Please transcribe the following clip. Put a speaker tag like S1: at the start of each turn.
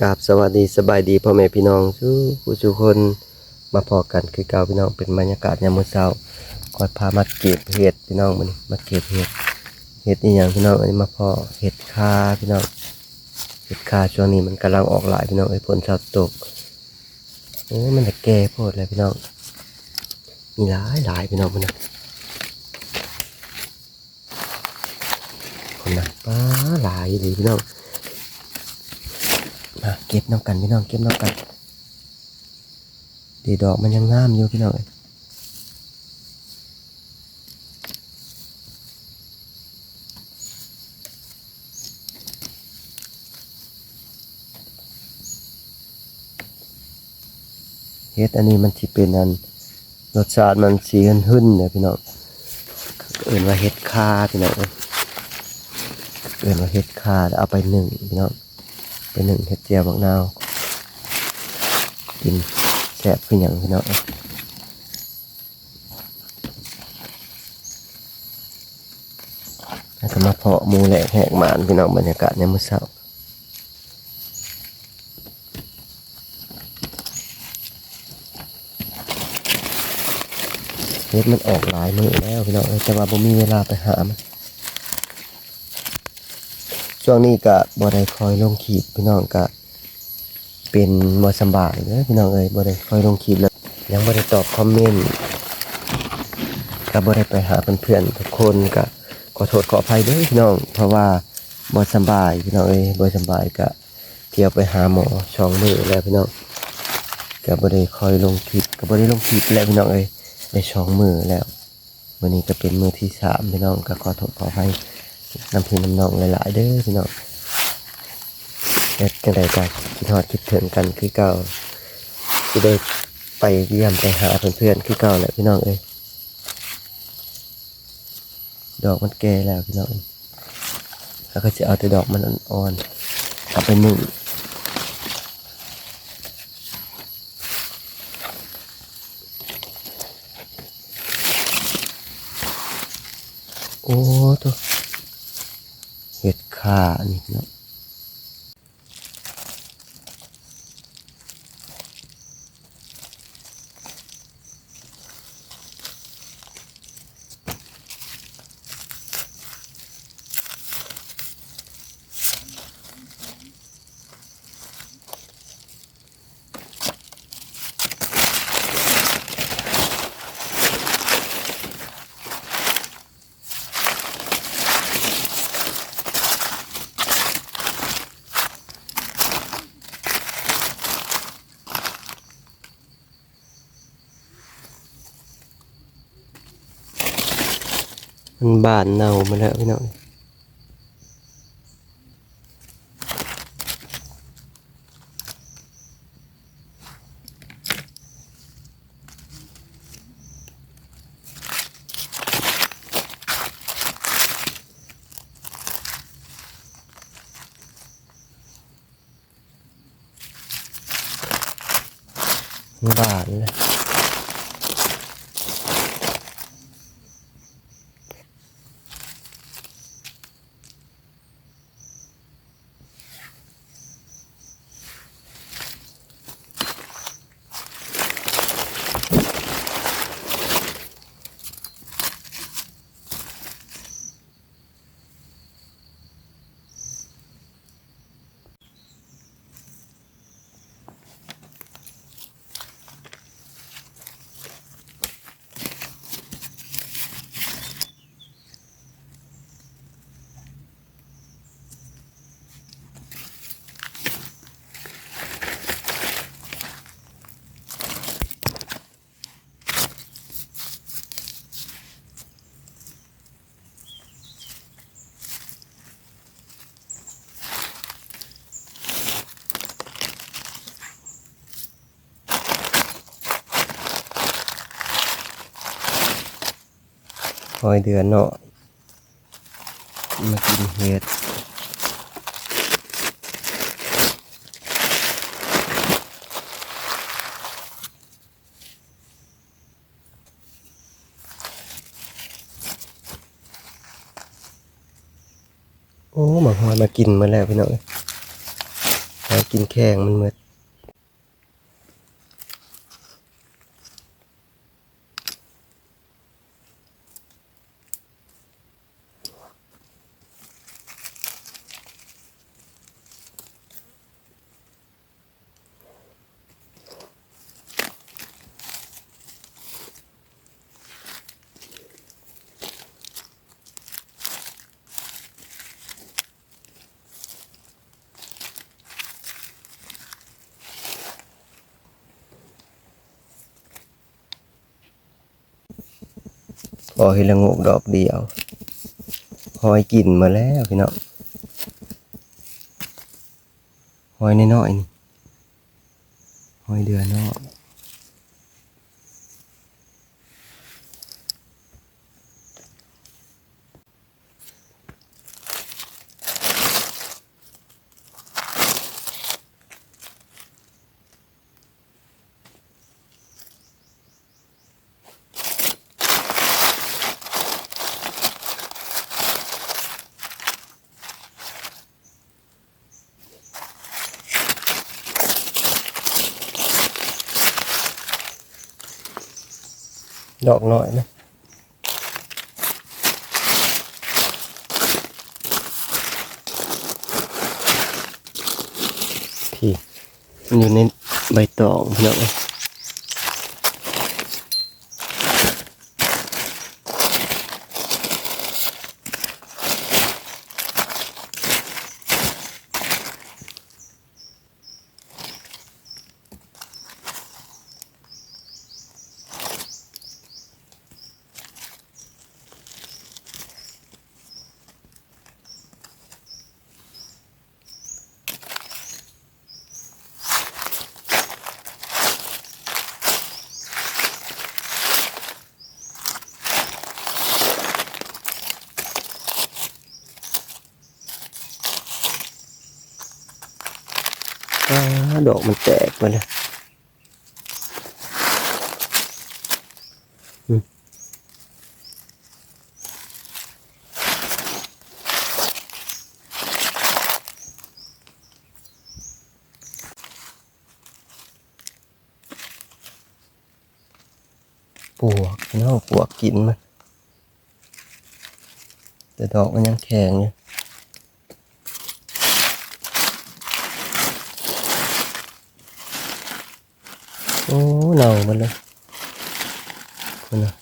S1: กราบสวัสดีสบายดีพ่อแม่พี่น้องทุกผู้ทุกคนมาพอกันคือเก่าพี่น้องเป็นบรรยากาศยามมื้อเช้าคอยพามาเก็บเห็ดพี่น้องมันมาเก็บเห็ดเห็ดนี่อย่างพี่น้องอันนี้มาพอเห็ดคาพี่น้องเห็ดคาช่วงนี้มันกำลังออกหลายพี่น้องไอ้ฝนชาตกเอ้มันจะแก่โพดเลยพี่น้องมีหลายหลายพี่น้องมันนะคนน่ะป้าหลายดีพี่น้อง มาเก็บน้ำกันพี่น้องเก็บน้ำกันดีดอกมันยังงามอยู่พี่น้องเฮ็ดอันนี้มันสิเป็นอันรสชาติมันสีหึ่นๆเนี่ยพี่น้องเอื่นว่าเฮ็ดคาพี่น้องเอื่นว่าเฮ็ดคาเอาไปหนึ่งพี่น้อง เป็นหนึ่งเห็ดเจียวบักนาว กินแซ่บขึ้นอย่างพี่น้องแล้วก็มาเพาะมูแหลกแหกหมานพี่น้องบรรยากาศในมื้อเช้าเห็ดมันออกหลายมือแล้วพี่น้องแต่ว่าผมมีเวลาไปหามัน ช่วงนี้ก็บ่ได้คอยลงขีดพี่น้องก็เป็นบ่สบายเด้อพี่น้องเอ้ยบ่ได้คอยลงขีดเลยยังบ่ได้ตอบคอมเมนต์ก็บ่ได้ไปหาเพื่อนๆทุกคนก็ขอโทษขออภัยด้อพี่น้อง เพราะว่าบ่สบายพี่น้องเอ้ยบ่สบายก็เที่ยวไปหาหมอช่องมือแล้วพี่น้องก็บ่ได้คอยลงคลิปก็บ่ได้ลงคลิปแล้วพี่น้องเอ้ยได้ช่องมือแล้ววันนี้ก็เป็นมือที่สามพี่น้องก็ขอโทษขออภัย น้ำพี่น้ำน้องหลายๆเด้อพี่น้องเอ็ดกันใดกันคิดฮอดคิดถึงกันคือเก่าที่ได้ไปเยี่ยมไปหาเพื่อนๆคือเก่าแหละพี่น้องเอ้ยดอกมันแก่แล้วพี่น้อง แล้วก็จะเอาแต่ดอกมันอ่อนๆเอาไปนึ่งโอ้ตัว ค่านี่เนาะ มันบานเน่ามาแล้วพี่น้องมันบานเลย คอยเดือนเนาะมากินเห็ดโอ้หมาหอยมากินมาแล้วพี่น้องเอ้ยากินแข้งมันหมด อเห็นละงกดอกเดียวหอยกินมาแล้วพี่น้องหอยน้อยๆนี่หอยเดือนนอก ดอกหน่อยนะพี่มันอยู่ในใบตองพี่น้อง ดอกมันแตกไปเลยอืมปวกเนาะปวกกินมันแต่ดอกมันยังแข็งอยู่ โอ้เน่ามันเลยคนนะ